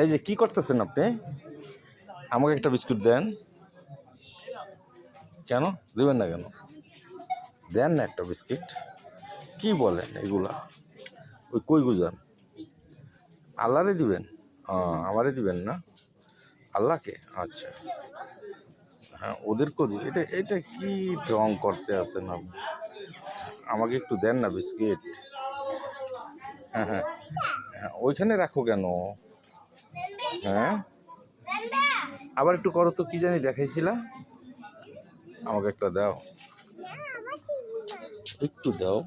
এই যে কি করতেছেন আপনি? আমাকে একটা বিস্কুট দেন। কেন? দেবেন না কেন? দেন না একটা বিস্কিট। কি বলেন এগুলা? ওই কই গুজান? আল্লাহরে দিবেন? আমারে দিবেন না? আল্লাহকে? আচ্ছা। হ্যাঁ ওদেরকেও দিই এটা এটা কি রং করতে আছেন আপনি আমাকে একটু দেন না বিস্কিট। হ্যাঁ হ্যাঁ। হ্যাঁ, ওইখানে রাখো কেন? হ্যাঁ? আবার একটু করো তো, কি জানি দেখাইছিলা? আমাকে একটা দাও। একটু দাও।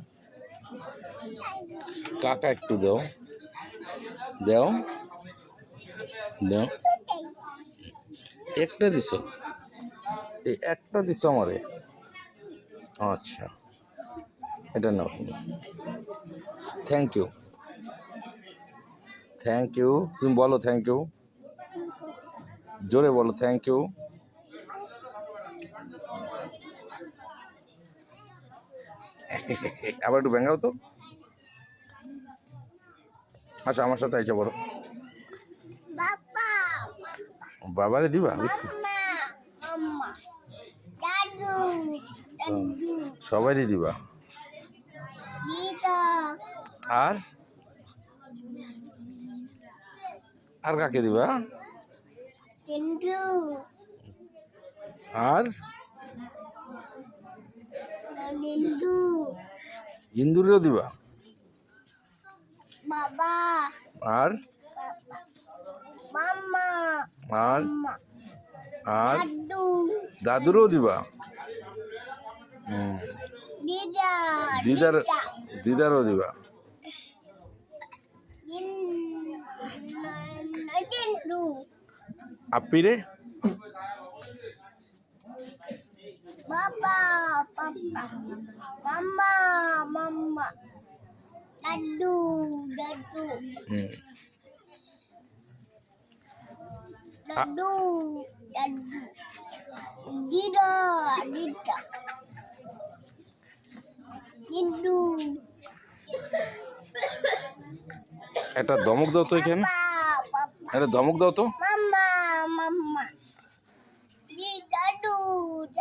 কাকা একটু দাও। দাও। দাও। একটা দিছো? এই একটা দিছো আমারে? আচ্ছা। এটা নাও তুমি। থ্যাংক ইউ থ্যাংক ইউ তুমি বলো থ্যাংক ইউ জোরে বলো থ্যাংক ইউ আবার একটু ব্যাঙ্গাও তো। আচ্ছা আমার সাথে আইসা বলো। বাবারে দিবা বুঝছি। সবারই দিবা। আর? আর কাকে দিবা? আর? ইন্দুরেও দিবা? বাবা। আর? মাম্মা। আর? আর? দাদু। দাদুরও দিবা? দিদার। দিদারও দিবা? টিন্টু আপ্পিরে বাবা পাপা মাম্মা মাম্মা দাদু দাদু হুম দাদু দাদু দিদা দিদা দিদু একটা ধমক দাও তো এখানে পাপা একটা ধমক দাও তো